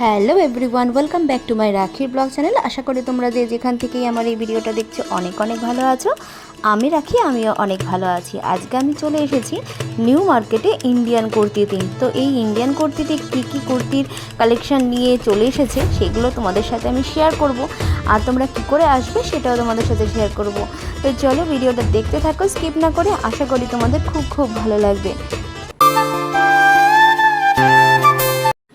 Hello everyone, welcome back to my রাখির blog channel. আশা করি তোমরা যে যেখান থেকেই আমার এই ভিডিওটা দেখছ অনেক অনেক ভালো আছো। আমি রাখি, আমিও অনেক ভালো আছি। আজকে আমি চলে এসেছি নিউ মার্কেটে ইন্ডিয়ান কুর্তি কুর্তিতে তো এই ইন্ডিয়ান কুর্তিতে কী কী কুর্তির কালেকশন নিয়ে চলে এসেছে সেগুলো তোমাদের সাথে আমি শেয়ার করব। আর তোমরা কী করে আসবে সেটাও তোমাদের সাথে শেয়ার করব। তো চলো ভিডিওটা দেখতে থাকো স্কিপ না করে। আশা করি তোমাদের খুব খুব ভালো লাগবে।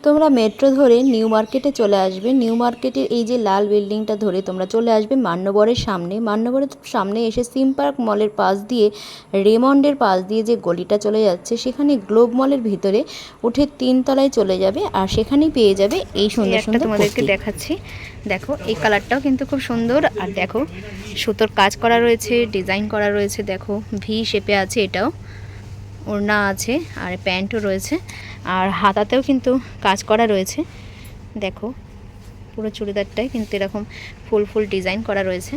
তোমরা মেট্রো ধরে নিউ মার্কেটে চলে আসবে। নিউ মার্কেটের এই যে লাল বিল্ডিংটা ধরে তোমরা চলে আসবে মান্যবরের সামনে। মান্যবরের সামনে এসে সিম পার্ক মলের পাশ দিয়ে রেমন্ডের পাশ দিয়ে যে গলিটা চলে যাচ্ছে সেখানে গ্লোব মলের ভিতরে উঠে তিন তলায় চলে যাবে আর সেখানেই পেয়ে যাবে এই সুন্দর সুন্দর তোমাদেরকে দেখাচ্ছি। দেখো এই কালারটাও কিন্তু খুব সুন্দর। আর দেখো সুতোর কাজ করা রয়েছে ডিজাইন করা রয়েছে। দেখো ভি শেপে আছে এটাও। ওড়না আছে আর প্যান্টও রয়েছে আর হাতাতেও কিন্তু কাজ করা রয়েছে। দেখো, পুরো চুড়িদারটাই কিন্তু এরকম ফুল ফুল ডিজাইন করা রয়েছে।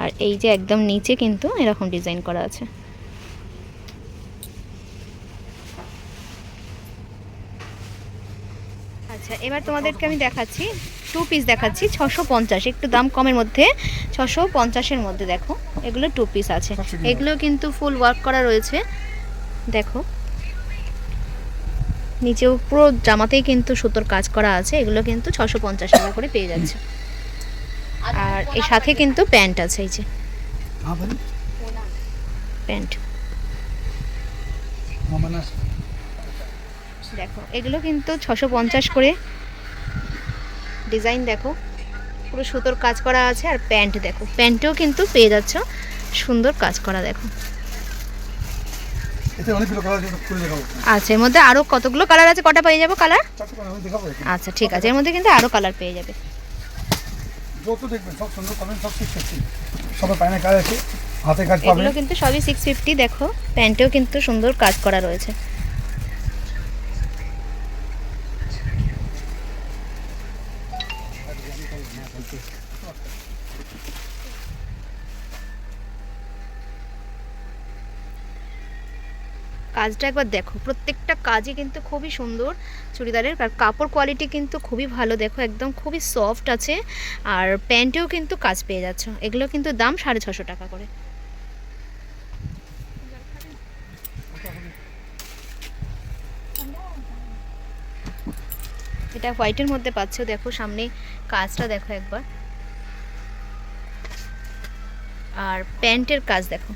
আর এই যে একদম নিচে কিন্তু এরকম ডিজাইন করা আছে। আচ্ছা এবার তোমাদেরকে আমি দেখাচ্ছি টু পিস দেখাচ্ছি ছশো পঞ্চাশ। একটু দাম কমের মধ্যে ছশো পঞ্চাশের মধ্যে দেখো এগুলো টু পিস আছে। এগুলো কিন্তু ফুল ওয়ার্ক করা রয়েছে। দেখো নিচেও পুরো জামাতেই কিন্তু সুতোর কাজ করা আছে এগুলো কিন্তু ছশো পঞ্চাশ টাকা করে পেয়ে যাচ্ছে। আর এর সাথে কিন্তু প্যান্ট আছে এই যে। প্যান্ট। দেখো এগুলো কিন্তু ছশো পঞ্চাশ করে ডিজাইন দেখো। পুরো সুতোর কাজ করা আছে আর প্যান্ট দেখো। প্যান্টেও কিন্তু পেয়ে যাচ্ছ সুন্দর কাজ করা দেখো। আচ্ছা এর মধ্যে আরও কতগুলো কালার আছে? কটা পেয়ে যাব কালার। আচ্ছা ঠিক আছে। এর মধ্যে কিন্তু আরও কালার পেয়ে যাবে। এগুলো কিন্তু সবই সিক্স ফিফটি দেখো। প্যান্টেও কিন্তু সুন্দর কাজ করা রয়েছে। কাজটা একবার দেখো। প্রত্যেকটা কাজই কিন্তু খুবই সুন্দর চুড়িদারের, আর কাপড় কোয়ালিটি কিন্তু খুবই ভালো। দেখো, একদম খুবই সফট আছে, আর প্যান্টেও কিন্তু কাজ পেয়ে যাচ্ছ। এগুলো কিন্তু দাম সাড়ে ছশো টাকা করে। এটা হোয়াইটের মধ্যে পাচ্ছ। দেখো, সামনে কাজটা দেখো একবার। আর প্যান্টের কাজ দেখো।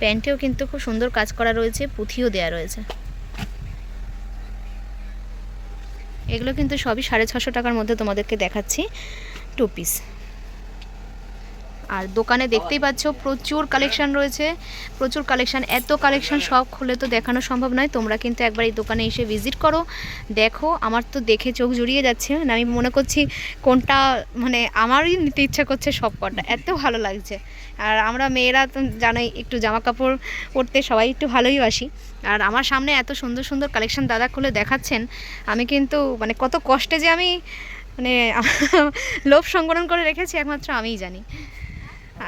প্যান্টেও কিন্তু খুব সুন্দর কাজ করা রয়েছে, পুঁথিও দেয়া রয়েছে। এগুলো কিন্তু সবই সাড়ে ছশো টাকার মধ্যে তোমাদেরকে দেখাচ্ছি টু পিস আর দোকানে দেখতেই পাচ্ছ প্রচুর কালেকশন রয়েছে। প্রচুর কালেকশন এত কালেকশন সব খুলে তো দেখানো সম্ভব নয়। তোমরা কিন্তু একবার এই দোকানে এসে ভিজিট করো। দেখো, আমার তো দেখে চোখ জুড়িয়ে যাচ্ছে। মানে আমি মনে করছি কোনটা মানে আমারই নিতে ইচ্ছা করছে সব কটা। এত ভালো লাগছে। আর আমরা মেয়েরা তো জানোই, একটু জামা কাপড় পরতে সবাই একটু ভালোই বাসি। আর আমার সামনে এত সুন্দর সুন্দর কালেকশন দাদা খুলে দেখাচ্ছেন, আমি কিন্তু মানে কত কষ্টে যে আমি মানে লোভ সংবরণ করে রেখেছি, একমাত্র আমিই জানি।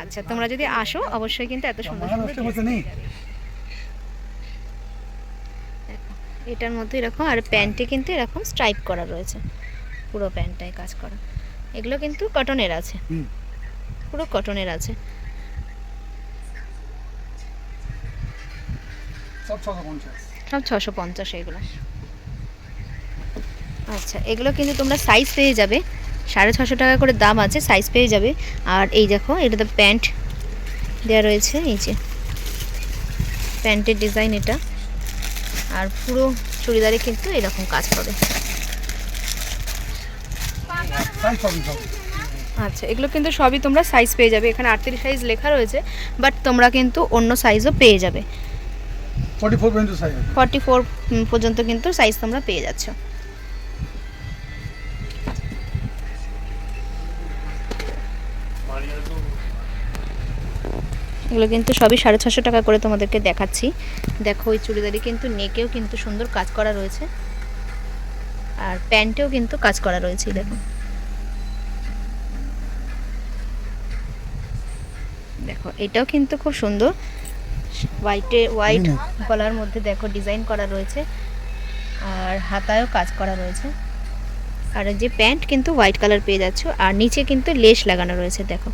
আচ্ছা তোমরা যদি আসো অবশ্যই কিন্তু এত সুন্দর সুন্দর এটার মধ্যে এরকম আর প্যান্টে কিন্তু এরকম স্ট্রাইপ করা রয়েছে। পুরো প্যান্টটায় কাজ করা। এগুলো কিন্তু কটনের আছে। পুরো কটনের আছে। সব ছশো পঞ্চাশ। এগুলো। আচ্ছা এগুলো কিন্তু তোমরা সাইজ পেয়ে যাবে। সাড়ে ছশো টাকা করে দাম আছে সাইজ পেয়ে যাবে। আর এই দেখো এটা তো প্যান্ট দেওয়া রয়েছে এই যে প্যান্টের ডিজাইন এটা। আর পুরো চুড়িদারে কিন্তু এরকম কাজ পাবে সব আচ্ছা এগুলো কিন্তু সবই তোমরা সাইজ পেয়ে যাবে। এখানে আটত্রিশ সাইজ লেখা রয়েছে বাট তোমরা কিন্তু অন্য সাইজও পেয়ে যাবে। ফোর্টি ফোর পর্যন্ত সাইজ ফর্টি ফোর পর্যন্ত কিন্তু সাইজ তোমরা পেয়ে যাচ্ছ। এগুলো কিন্তু সবই সাড়ে ছশো টাকা করে তোমাদেরকে দেখাচ্ছি। দেখো ওই চুড়িদারি কিন্তু নেকেও কিন্তু সুন্দর কাজ করা রয়েছে। আর প্যান্টেও কিন্তু কাজ করা রয়েছে দেখো। দেখো এটাও কিন্তু খুব সুন্দর। হোয়াইটে হোয়াইট হুম। গলার মধ্যে দেখো ডিজাইন করা রয়েছে। আর হাতায়ও কাজ করা রয়েছে। আর যে প্যান্ট কিন্তু হোয়াইট কালার পেয়ে যাচ্ছ। আর নিচে কিন্তু লেস লাগানো রয়েছে দেখো।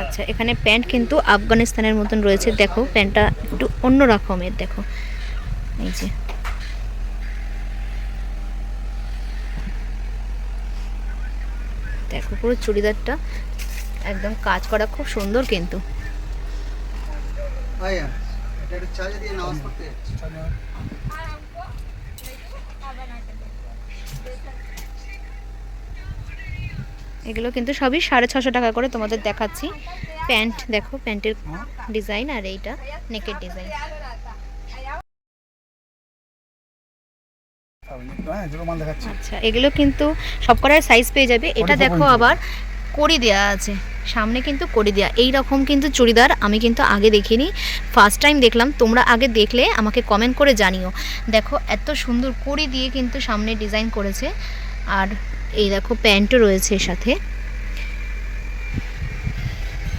আচ্ছা এখানে প্যান্ট কিন্তু আফগানিস্তানের মতন রয়েছে। দেখো, প্যান্টটা একটু অন্য রকমের, দেখো। এই যে। দেখো, পুরো চুড়িদারটা একদম কাজ করা খুব সুন্দর কিন্তু। ভাইয়া, এটা একটু চা দিয়ে নামাজ পড়তে এগুলো কিন্তু সবই সাড়ে ছশো টাকা করে তোমাদের দেখাচ্ছি। প্যান্ট দেখো প্যান্টের ডিজাইন আর এইটা নেকের ডিজাইন। হ্যাঁ আচ্ছা এগুলো কিন্তু সব করার সাইজ পেয়ে যাবে। এটা দেখো আবার কড়ি দেওয়া আছে। সামনে কিন্তু কড়ি দেওয়া এই রকম কিন্তু চুড়িদার আমি কিন্তু আগে দেখিনি। ফার্স্ট টাইম দেখলাম। তোমরা আগে দেখলে আমাকে কমেন্ট করে জানিও। দেখো এত সুন্দর কড়ি দিয়ে কিন্তু সামনে ডিজাইন করেছে। আর এই দেখো প্যান্টও রয়েছে এর সাথে।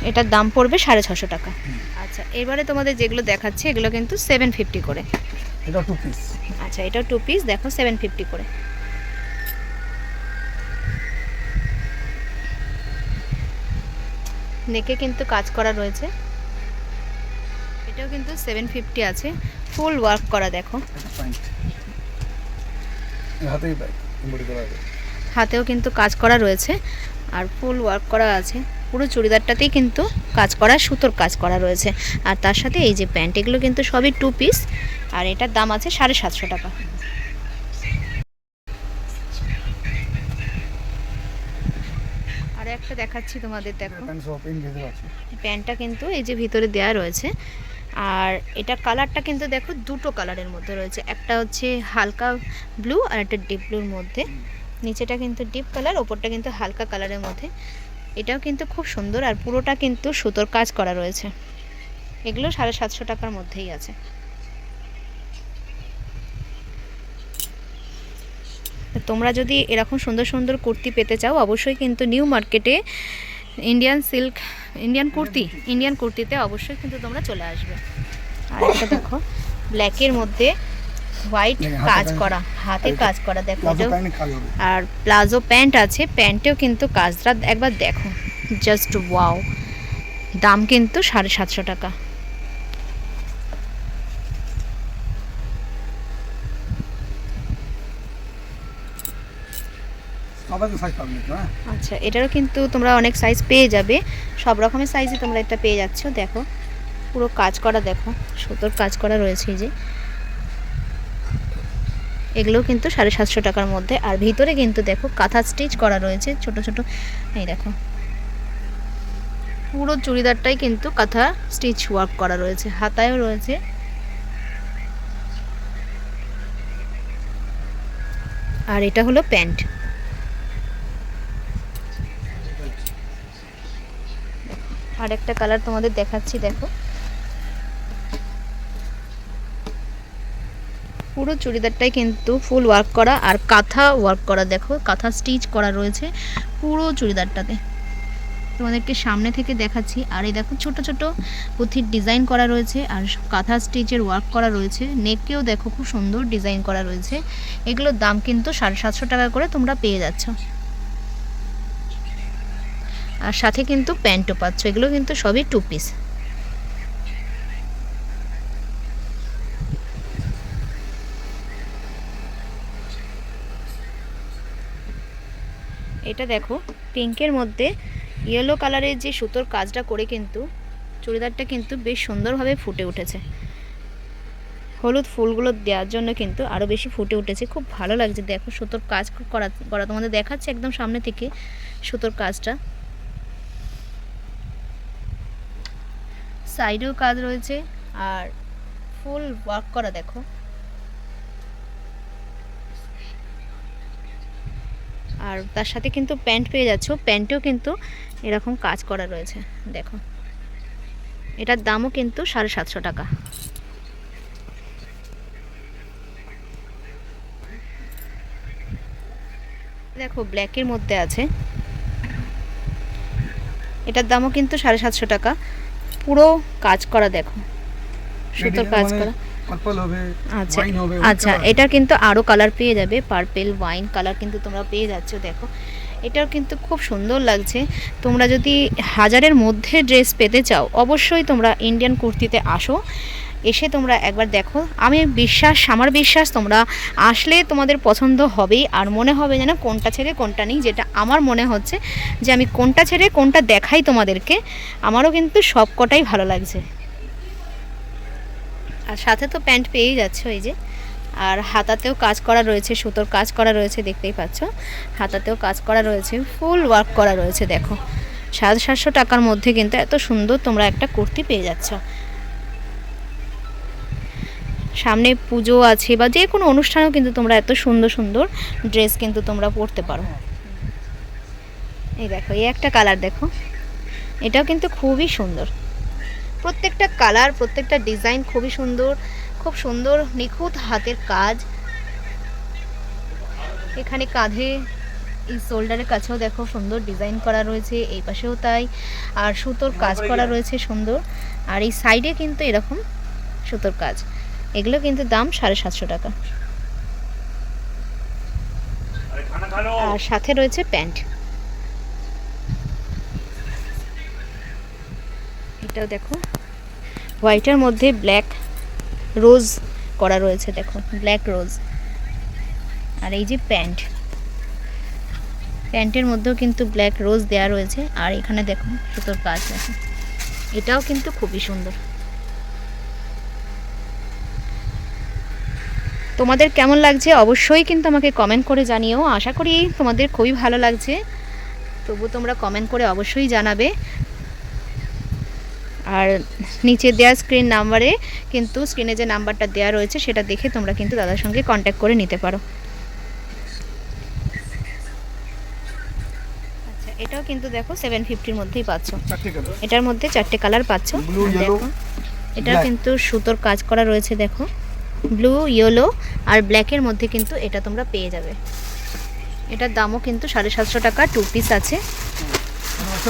এটার দাম পড়বে সাড়ে ছশো টাকা। আচ্ছা এবারে তোমাদের যেগুলো দেখাচ্ছে এগুলো কিন্তু সেভেন ফিফটি করে। এটা টু পিস আচ্ছা এটাও টু পিস দেখো সেভেন ফিফটি করে। নেকে কিন্তু কাজ করা রয়েছে। এটাও কিন্তু সেভেন ফিফটি আছে। ফুল ওয়ার্ক করা দেখো। হাতেই ব্যাগ হাতেও কিন্তু কাজ করা রয়েছে আর ফুল ওয়ার্ক করা আছে। পুরো চুড়িদারটাতেই কিন্তু কাজ করা সুতোর কাজ করা রয়েছে। আর তার সাথে এই যে প্যান্ট এগুলো কিন্তু সবই টু পিস আর এটার দাম আছে সাড়ে সাতশো টাকা। আর একটা দেখাচ্ছি তোমাদের দেখো। প্যান্টটা কিন্তু এই যে ভিতরে দেওয়া রয়েছে। আর এটা কালারটা কিন্তু দেখো দুটো কালারের মধ্যে রয়েছে। একটা হচ্ছে হালকা ব্লু আর একটা ডিপ ব্লুর মধ্যে। নিচেটা কিন্তু ডিপ কালার ওপরটা কিন্তু হালকা কালারের মধ্যে। এটাও কিন্তু খুব সুন্দর আর পুরোটা কিন্তু সুতোর কাজ করা রয়েছে। এগুলো সাড়ে সাতশো টাকার মধ্যেই আছে। তোমরা যদি এরকম সুন্দর সুন্দর কুর্তি পেতে চাও, অবশ্যই কিন্তু নিউ মার্কেটে Indian silk Indian kurti Indian কুর্তিতে অবশ্যই কিন্তু তোমরা চলে আসবে। আর একটা দেখো ব্ল্যাকের মধ্যে হোয়াইট কাজ করা হাতে কাজ করা দেখো আর প্লাজো প্যান্ট আছে প্যান্টেও কিন্তু কাজটা একবার দেখো। জাস্ট ওয়াও দাম কিন্তু সাড়ে সাতশো টাকা। হ্যাঁ? আচ্ছা এটারও কিন্তু তোমরা অনেক সাইজ পেয়ে যাবে। সব রকমের সাইজে তোমরা এটা পেয়ে যাচ্ছ দেখো। পুরো কাজ করা দেখো। সুতোর কাজ করা রয়েছে যে। এগুলোও কিন্তু সাড়ে সাতশো টাকার মধ্যে। আর ভিতরে কিন্তু দেখো, কাঁথা স্টিচ করা রয়েছে ছোট ছোট। এই দেখো। পুরো চুড়িদারটাই কিন্তু কাঁথা স্টিচ ওয়ার্ক করা রয়েছে। হাতায়ও রয়েছে। আর এটা হলো প্যান্ট। আর একটা কালার তোমাদের দেখাচ্ছি, দেখো। পুরো চুড়িদারটাই কিন্তু ফুল ওয়ার্ক করা আর কাঁথা ওয়ার্ক করা দেখো, কাঁথা স্টিচ করা রয়েছে পুরো চুড়িদারটাতে। তোমাদেরকে সামনে থেকে দেখাচ্ছি, আর এই দেখো ছোট ছোট পুঁথির ডিজাইন করা রয়েছে আর কাঁথা স্টিচের ওয়ার্ক করা রয়েছে। নেকেও দেখো খুব সুন্দর ডিজাইন করা রয়েছে। এগুলোর দাম কিন্তু সাড়ে সাতশো টাকা করে তোমরা পেয়ে যাচ্ছ। আর সাথে কিন্তু প্যান্টও পাচ্ছ, এগুলো কিন্তু সবই টু পিস এটা দেখো, পিঙ্কের মধ্যে ইয়েলো কালারের যে সুতোর কাজটা করে কিন্তু চুড়িদারটা কিন্তু বেশ সুন্দরভাবে ফুটে উঠেছে। হলুদ ফুলগুলো দেওয়ার জন্য কিন্তু আরও বেশি ফুটে উঠেছে। খুব ভালো লাগছে। দেখো, সুতোর কাজ করা করা তোমাদের দেখাচ্ছে একদম সামনে থেকে সুতোর কাজটা। সাইডেও কাজ রয়েছে। আর ফুল ওয়ার্ক করা দেখো। আর তার সাথে কিন্তু প্যান্ট পেয়ে যাচ্ছ। প্যান্টেও কিন্তু এরকম কাজ করা রয়েছে। দেখো। এটার দামও কিন্তু সাড়ে সাতশো টাকা। দেখো ব্ল্যাকের মধ্যে আছে। এটার দামও কিন্তু সাড়ে সাতশো টাকা। পুরো কাজ করা দেখো। সুতোর কাজ মানে করা। পার্পল হবে আচ্ছা আচ্ছা এটার কিন্তু আরও কালার পেয়ে যাবে পার্পেল ওয়াইন কালার কিন্তু তোমরা পেয়ে যাচ্ছ দেখো। এটাও কিন্তু খুব সুন্দর লাগছে। তোমরা যদি হাজারের মধ্যে ড্রেস পেতে চাও অবশ্যই তোমরা ইন্ডিয়ান কুর্তিতে আসো। এসে তোমরা একবার দেখো। আমি বিশ্বাস আমার বিশ্বাস তোমরা আসলে তোমাদের পছন্দ হবেই। আর মনে হবে যেন কোনটা ছেড়ে কোনটা নেই যেটা আমার মনে হচ্ছে যে আমি কোনটা ছেড়ে কোনটা দেখাই তোমাদেরকে। আমারও কিন্তু সব কটাই ভালো লাগছে। আর সাথে তো প্যান্ট পেয়েই যাচ্ছে ওই যে। আর হাতাতেও কাজ করা রয়েছে, সুতোর কাজ করা রয়েছে, দেখতেই পাচ্ছ। হাতাতেও কাজ করা রয়েছে, ফুল ওয়ার্ক করা রয়েছে, দেখো। সাড়ে সাতশো টাকার মধ্যে কিন্তু এত সুন্দর তোমরা একটা কুর্তি পেয়ে যাচ্ছ। সামনে পুজো আছে বা যে কোনো অনুষ্ঠানেও কিন্তু তোমরা এত সুন্দর সুন্দর ড্রেস কিন্তু তোমরা পরতে পারো। এই দেখো, এই একটা কালার দেখো। এটাও কিন্তু খুবই সুন্দর। প্রত্যেকটা কালার প্রত্যেকটা ডিজাইন খুবই সুন্দর খুব সুন্দর নিখুঁত হাতের কাজ। এখানে কাঁধে এই শোল্ডারের কাছেও দেখো সুন্দর ডিজাইন করা রয়েছে এই পাশেও তাই। আর সুতোর কাজ করা রয়েছে সুন্দর। আর এই সাইডে কিন্তু এরকম সুতোর কাজ। এগুলো কিন্তু দাম সাড়ে সাতশো টাকা। আর সাথে রয়েছে প্যান্ট। এটাও দেখো। হোয়াইটের মধ্যে ব্ল্যাক রোজ করা রয়েছে, দেখো ব্ল্যাক রোজ আর এই যে প্যান্ট। প্যান্টের মধ্যেও কিন্তু ব্ল্যাক রোজ দেওয়া রয়েছে। আর এখানে দেখো, সুতোর কাজ দেখো। এটাও কিন্তু খুবই সুন্দর। তোমাদের কেমন লাগছে? অবশ্যই কিন্তু আমাকে কমেন্ট করে জানিও। আশা করি তোমাদের খুবই ভালো লাগছে। তবু তোমরা কমেন্ট করে অবশ্যই জানাবে। আর নিচে দেওয়া স্ক্রিন নাম্বারে কিন্তু স্ক্রিনে যে নাম্বারটা দেওয়া রয়েছে সেটা দেখে তোমরা কিন্তু দাদার সঙ্গে কন্ট্যাক্ট করে নিতে পারো। আচ্ছা এটাও কিন্তু দেখো সেভেন ফিফটির মধ্যেই পাচ্ছ। এটার মধ্যে চারটে কালার পাচ্ছ। দেখো এটার কিন্তু সুতোর কাজ করা রয়েছে দেখো। ব্লু ইয়েলো আর ব্ল্যাকের মধ্যে কিন্তু এটা তোমরা পেয়ে যাবে। এটার দামও কিন্তু সাড়ে সাতশো টাকা টু পিস আছে। আসতে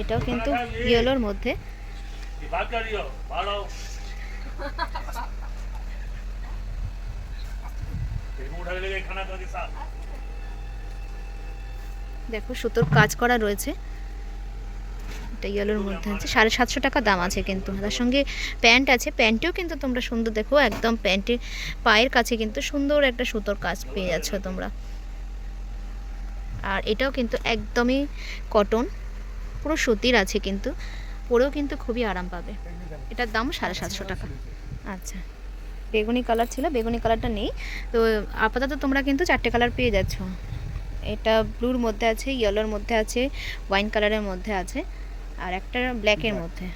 এটাও কিন্তু ইয়েলোর মধ্যে। দেখো সুতোর কাজ করা রয়েছে। এটা ইয়েলোর মধ্যে আছে। সাড়ে সাতশো টাকা দাম আছে কিন্তু। তার সঙ্গে প্যান্ট আছে। প্যান্টেও কিন্তু তোমরা সুন্দর দেখো, একদম প্যান্টের পায়ের কাছে কিন্তু সুন্দর একটা সুতোর কাজ পেয়ে যাচ্ছ তোমরা। আর এটাও কিন্তু একদমই কটন পুরো সুতির আছে কিন্তু। পরেও কিন্তু খুবই আরাম পাবে। এটার দাম সাড়ে সাতশো টাকা। আচ্ছা। বেগুনি কালার ছিল, বেগুনি কালারটা নেই। তো আপাতত তোমরা কিন্তু চারটে কালার পেয়ে যাচ্ছ। এটা ব্লুর মধ্যে আছে ইয়েলোর মধ্যে আছে ওয়াইন কালারের মধ্যে আছে। আর একটা ব্ল্যাকের মধ্যে।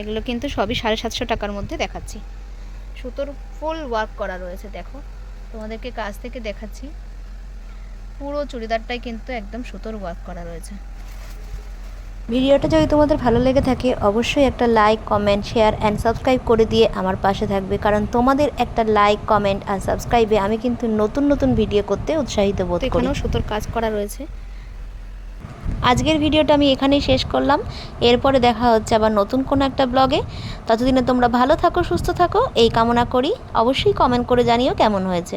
এগুলো কিন্তু সবই সাড়ে সাতশো টাকার মধ্যে দেখাচ্ছি। সুতোর ফুল ওয়ার্ক করা রয়েছে দেখো। তোমাদেরকে কাছ থেকে দেখাচ্ছি। পুরো চুড়িদারটাই কিন্তু একদম সুতোর ওয়ার্ক করা রয়েছে। ভিডিওটা যদি তোমাদের ভালো লেগে থাকে অবশ্যই একটা like comment share and subscribe করে দিয়ে আমার পাশে থাকবে। কারণ তোমাদের একটা লাইক কমেন্ট আর সাবস্ক্রাইবে আমি কিন্তু নতুন নতুন ভিডিও করতে উৎসাহিত বোধ করি। এখানেও সুতোর কাজ করা রয়েছে। আজকের ভিডিওটা আমি এখানেই শেষ করলাম। এরপরে দেখা হচ্ছে আবার নতুন কোনো একটা ব্লগে। ততদিনে তোমরা ভালো থাকো, সুস্থ থাকো, এই কামনা করি। অবশ্যই কমেন্ট করে জানিও কেমন হয়েছে।